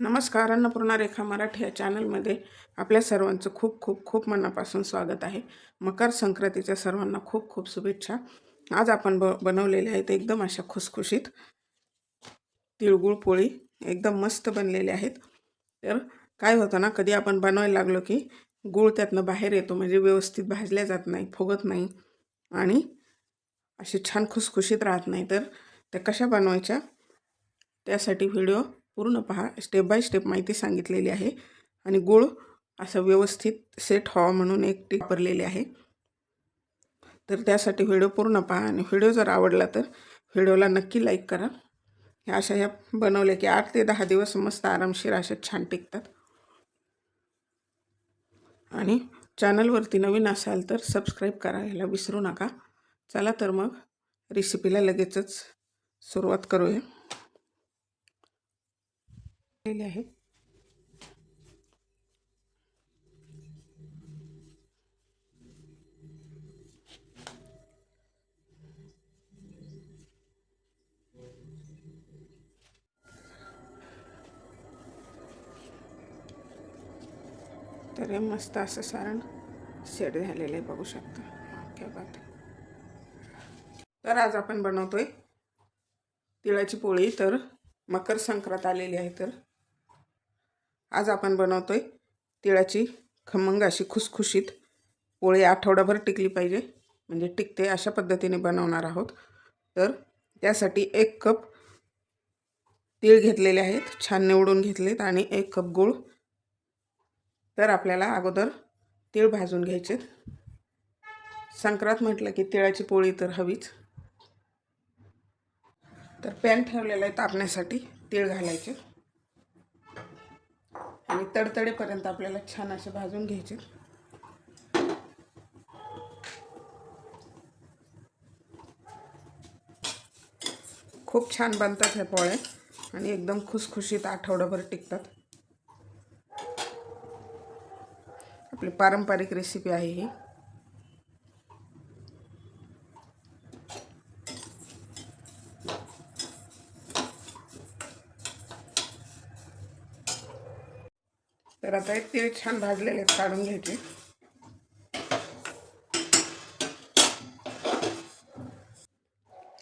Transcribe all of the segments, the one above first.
नमस्कार अन्नपूर्णा रेखा मराठी या चॅनलमध्ये आपल्या सर्वांचं खूप खूप खूप मनापासून स्वागत आहे. मकर संक्रांतीच्या सर्वांना खूप खूप शुभेच्छा. आज आपण ब बनवलेले आहेत एकदम अशा खुसखुशीत तिळगुळ पोळी एकदम मस्त बनलेले आहेत. तर काय होतं ना कधी आपण बनवायला लागलो की गूळ त्यातनं बाहेर येतो म्हणजे व्यवस्थित भाजल्या जात नाही फुगत नाही आणि अशी छान खुसखुशीत राहत नाही. तर त्या कशा बनवायच्या? त्यासाठी व्हिडिओ पूर्ण पहा स्टेप बाय स्टेप माहिती सांगितलेली आहे. आणि गूळ असं व्यवस्थित सेट व्हावा म्हणून एक टीप वापरलेली आहे. तर त्यासाठी व्हिडिओ पूर्ण पहा. आणि व्हिडिओ जर आवडला तर व्हिडिओला नक्की लाईक करा. ह्या अशा ह्या बनवल्या की आठ ते दहा दिवस मस्त आरामशीर अशा छान टिकतात. आणि चॅनलवरती नवीन असाल तर सबस्क्राईब करायला विसरू नका. चला तर मग रेसिपीला लगेचच सुरुवात करूया. केलेली आहे. तर हे मस्त असं सारण सेट झालेलं आहे बघू शकता. क्या बात तर आज आपण बनवतोय तिळाची पोळी तर मकर संक्रांत आलेली आहे तर आज आपण बनवतोय तिळाची खमंग अशी खुसखुशीत पोळी आठवडाभर टिकली पाहिजे. म्हणजे टिकते अशा पद्धतीने बनवणार आहोत. तर त्यासाठी एक कप तीळ घेतलेले आहेत. छान निवडून घेतलेत आणि एक कप गूळ. तर आपल्याला अगोदर तीळ भाजून घ्यायचे संक्रांत म्हटलं की तिळाची पोळी तर हवीच. तर पॅन ठेवलेला आहे तापण्यासाठी तीळ घालायचे. आणि तडतडेपर्यंत आपल्याला छान असे भाजून घ्यायचे. खूप छान बनतात ह्या पोळ्या आणि एकदम खुसखुशीत आठवडाभर टिकतात. आपली पारंपरिक रेसिपी आहे ही. तर छान भाजलेले आहेत काढून घ्यायचे.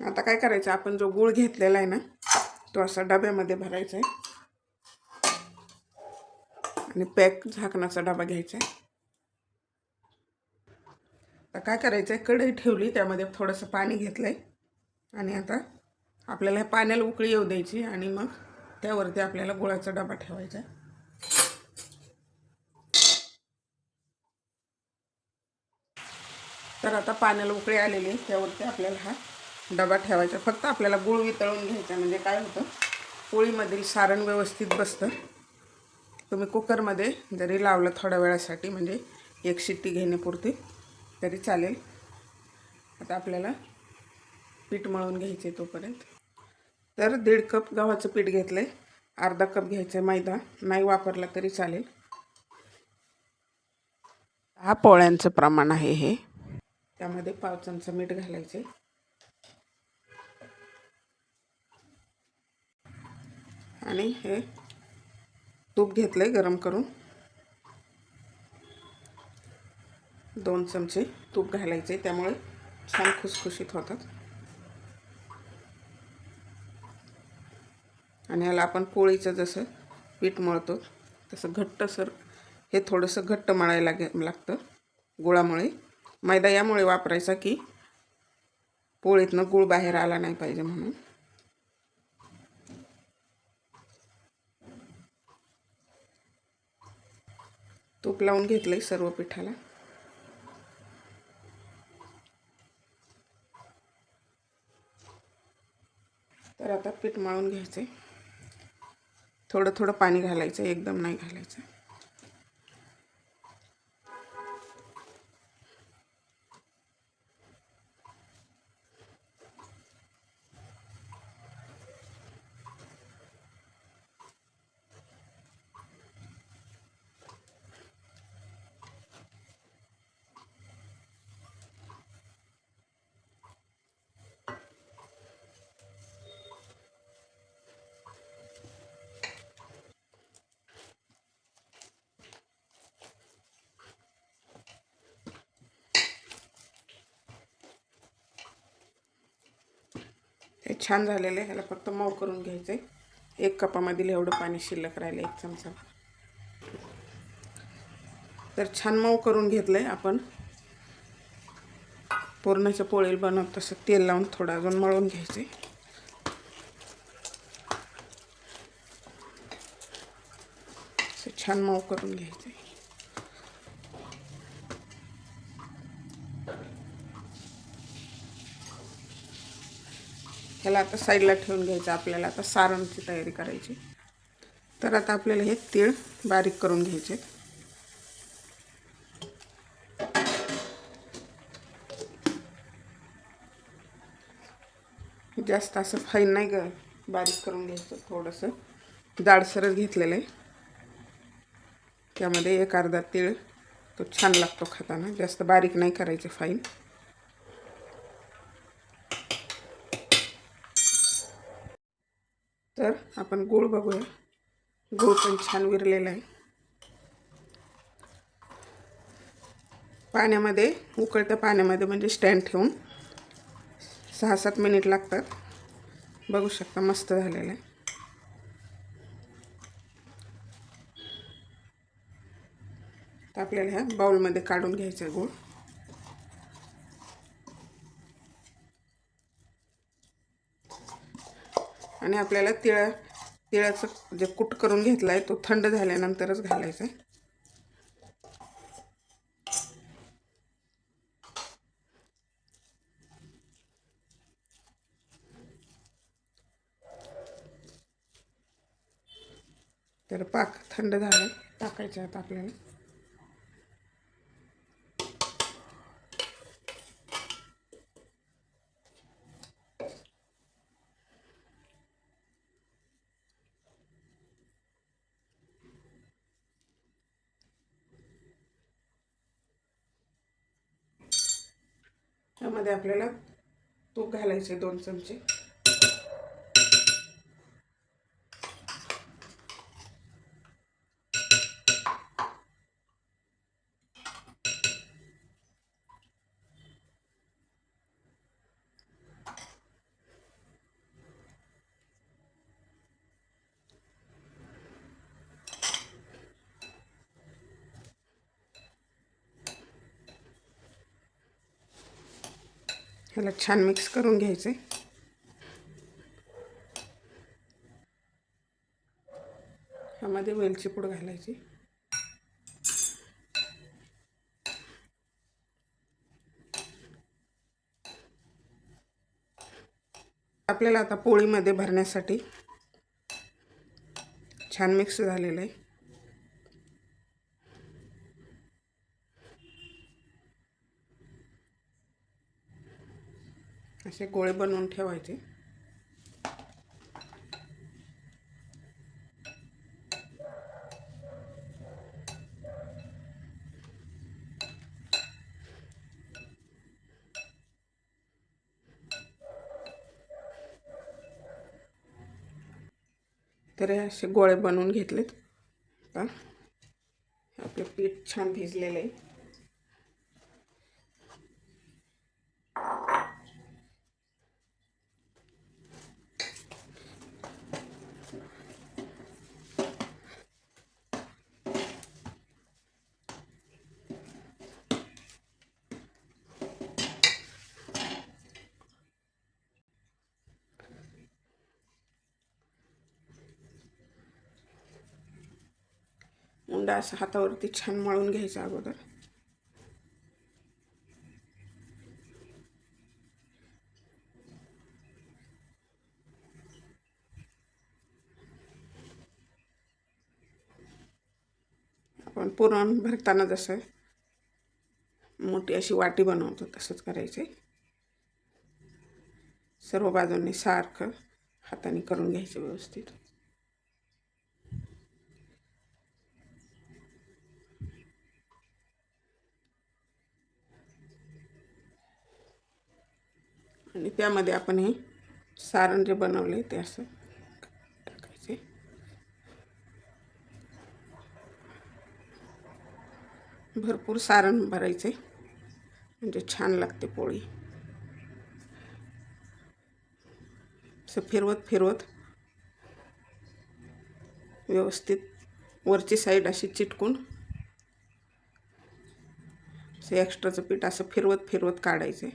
आता काय करायचं आपण जो गूळ घेतलेला आहे ना तो असा डब्यामध्ये भरायचा आहे. आणि पॅक झाकणाचा डबा घ्यायचा आहे. आता काय करायचं आहे कढई ठेवली त्यामध्ये थोडंसं पाणी घेतलं आहे आणि आता आपल्याला ह्या पाण्याला उकळी येऊ द्यायची आणि मग त्यावरती आपल्याला गुळाचा डबा ठेवायचा आहे. तर आता पाण्याला उकळी आलेली आहे. त्यावरती आपल्याला हा डबा ठेवायचा. फक्त आपल्याला गुळ वितळून घ्यायचा. म्हणजे काय होतं? पोळीमधील सारण व्यवस्थित बसतं. तुम्ही कुकरमध्ये जरी लावलं थोड्या वेळासाठी म्हणजे एक शिट्टी घेण्यापुरती तरी चालेल. आता आपल्याला पीठ मळून घ्यायचे तोपर्यंत. तर दीड कप गव्हाचं पीठ घेतलं आहे अर्धा कप घ्यायचं आहे मैदा. नाही वापरला तरी चालेल. हा पोळ्यांचं प्रमाण आहे हे. त्यामध्ये पाव चमचा मीठ घालायचे. आणि हे तूप घेतलं आहे गरम करून. दोन चमचे तूप घालायचे त्यामुळे छान खुसखुशीत होतात. आणि याला आपण पोळीचं जसं पीठ मळतो तसं घट्टसर हे थोडंसं घट्ट मळायला लागे लागतं. गुळामुळे मैदा यामुळे वापरायचा की पोळीतनं गुळ बाहेर आला नाही पाहिजे म्हणून. तूप लावून घेतलं सर्व पिठाला. तर आता पीठ मळून घ्यायचं थोडं थोडं पाणी घालायचं एकदम नाही घालायचं. हे छान झालेलं आहे. ह्याला फक्त मऊ करून घ्यायचं आहे एक कपामधील एवढं पाणी शिल्लक राहिलं एक चमचा. तर छान मऊ करून घेतलं आहे आपण. पुरणाच्या पोळीला बनवत तसं तेल लावून थोडं अजून मळून घ्यायचं आहे छान मऊ करून घ्यायचं आहे ह्याला आता साईडला ठेवून घ्यायचं आपल्याला आता सारणची तयारी करायची. तर आता आपल्याला हे तीळ बारीक करून घ्यायचे. जास्त असं फाईन नाही ग बारीक करून घ्यायचं थोडंसं. जाडसरच घेतलेलं आहे. त्यामध्ये एक अर्धा तीळ तो छान लागतो खाताना. जास्त बारीक नाही करायचे फाईन. तर आपण गूळ बघूया. गूळ पण छान विरलेला आहे. पाण्यामध्ये उकळत्या पाण्यामध्ये म्हणजे स्टँड ठेवून सहा सात मिनिट लागतात. बघू शकता मस्त झालेलं आहे. तर आपल्याला ह्या बाउलमध्ये काढून घ्यायचं गूळ. आणि आपल्याला तिळा तिळाचं जे कूट करून घेतला आहे तो थंड झाल्यानंतरच घालायचा आहे तर पाक थंड झाला टाकायचा आहे आपल्याला त्यामध्ये आपल्याला तूप घालायचे दोन चमचे. ह्याला छान मिक्स करून घ्यायचे. ह्यामध्ये वेलची पूड घालायची. आपल्याला आता पोळीमध्ये भरण्यासाठी छान मिक्स झालेलं आहे. असे गोळे बनवून ठेवायचे. तर हे असे गोळे बनवून घेतलेत. आता आपलं पीठ छान भिजलेलं आहे. उंडा असं हातावरती छान मळून घ्यायचा अगोदर. आपण पुरण भरताना जसं मोठी अशी वाटी बनवतो तसंच करायचे. सर्व बाजूंनी सारखं हाताने करून घ्यायचं व्यवस्थित. आणि त्यामध्ये आपण हे सारण जे बनवले ते असं टाकायचे. भरपूर सारण भरायचे म्हणजे छान लागते पोळी. असं फिरवत फिरवत व्यवस्थित वरची साईड अशी चिटकून असं एक्स्ट्राचं पीठ असं फिरवत फिरवत काढायचं.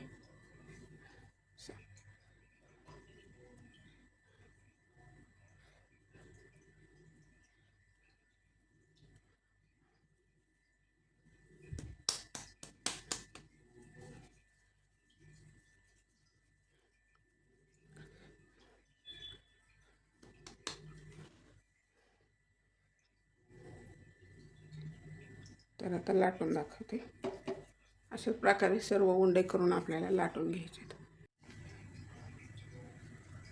तर आता लाटून दाखवते. अशाच प्रकारे सर्व उंडे करून आपल्याला लाटून घ्यायचे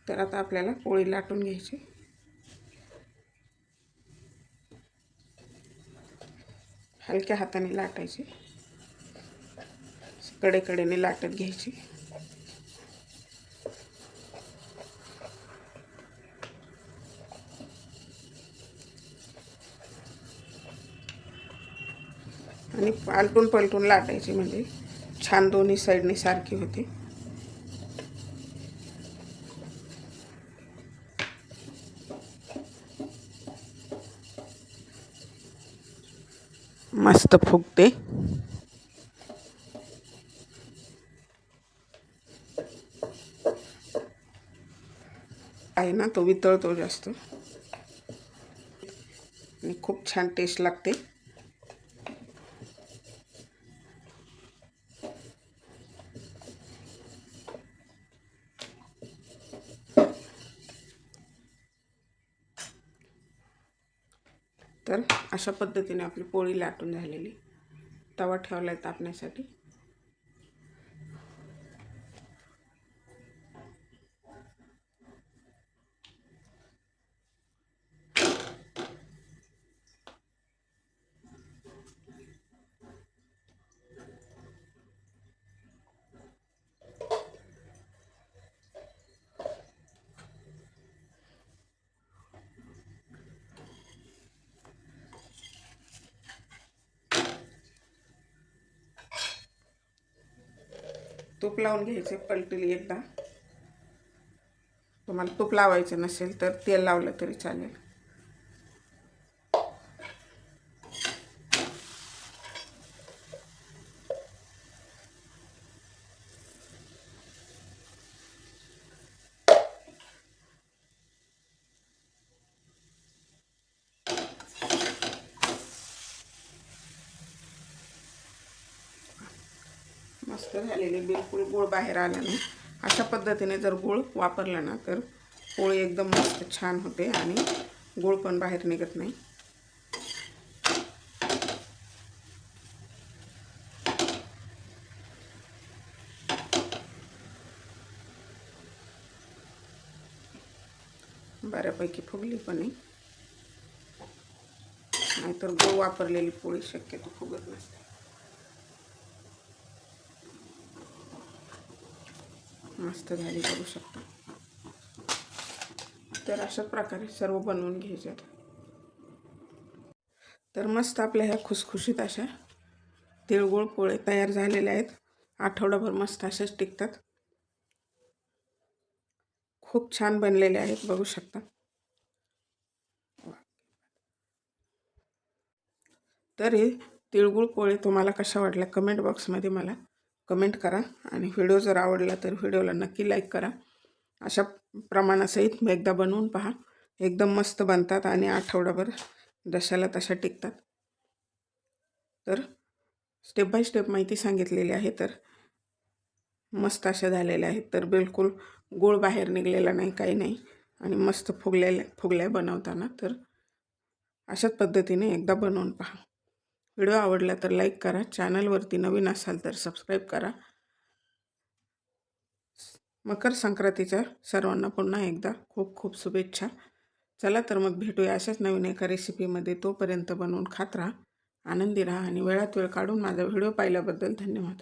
तर आता आपल्याला पोळी लाटून घ्यायची. हलक्या हाताने लाटायची. कडेकडेने लाटत घ्यायची. आणि पालटून पलटून लाटायची म्हणजे छान दोन्ही साईडने सारखी होती. मस्त फुगते. आहे ना तो वितळतो जास्त. आणि खूप छान टेस्ट लागते तर अशा पद्धतीने आपली पोळी लाटून झालेली. तवा ठेवला आहे तापण्यासाठी. तूप लावून घ्यायचे पलटली एकदा. तुम्हाला तूप लावायचं नसेल तर तेल लावलं तरी चालेल. मस्त झालेली बिलकुल गुळ बाहेर आला नाही. अशा पद्धतीने जर गुळ वापरला ना तर पोळी एकदम मस्त छान होते आणि गुळ पण बाहेर निघत नाही. बऱ्यापैकी फुगली पण नाहीतर गुळ वापरलेली पोळी शक्यतो फुगत नसते. मस्त झाली करू शकता. तर अशा प्रकारे सर्व बनवून घ्यायचे तर मस्त आपल्या ह्या खुसखुशीत अशा तिळगुळ पोळे तयार झालेले आहेत. आठवडाभर मस्त अशाच टिकतात. खूप छान बनलेले आहेत बघू शकता. तर हे तिळगुळ पोळे तुम्हाला कशा वाटल्या कमेंट बॉक्समध्ये मला कमेंट करा आणि व्हिडिओ जर आवडला तर व्हिडिओला नक्की लाईक करा. अशा प्रमाणासहित मी एकदा बनवून पहा. एकदम मस्त बनतात आणि आठवडाभर जशाला तशा टिकतात. तर स्टेप बाय स्टेप माहिती सांगितलेली आहे तर मस्त अशा झालेल्या आहेत. तर बिलकुल गोळ बाहेर निघलेला नाही काही नाही. आणि मस्त फुगलेल्या फुगल्या बनवताना. तर अशाच पद्धतीने एकदा बनवून पहा. व्हिडिओ आवडला तर लाईक करा. चॅनलवरती नवीन असाल तर सबस्क्राईब करा. मकर संक्रांतीच्या सर्वांना पुन्हा एकदा खूप खूप शुभेच्छा. चला तर मग भेटूया अशाच नवीन एका रेसिपीमध्ये तोपर्यंत बनवून खात राहा. आनंदी राहा आणि वेळात वेळ काढून माझा व्हिडिओ पाहिल्याबद्दल धन्यवाद.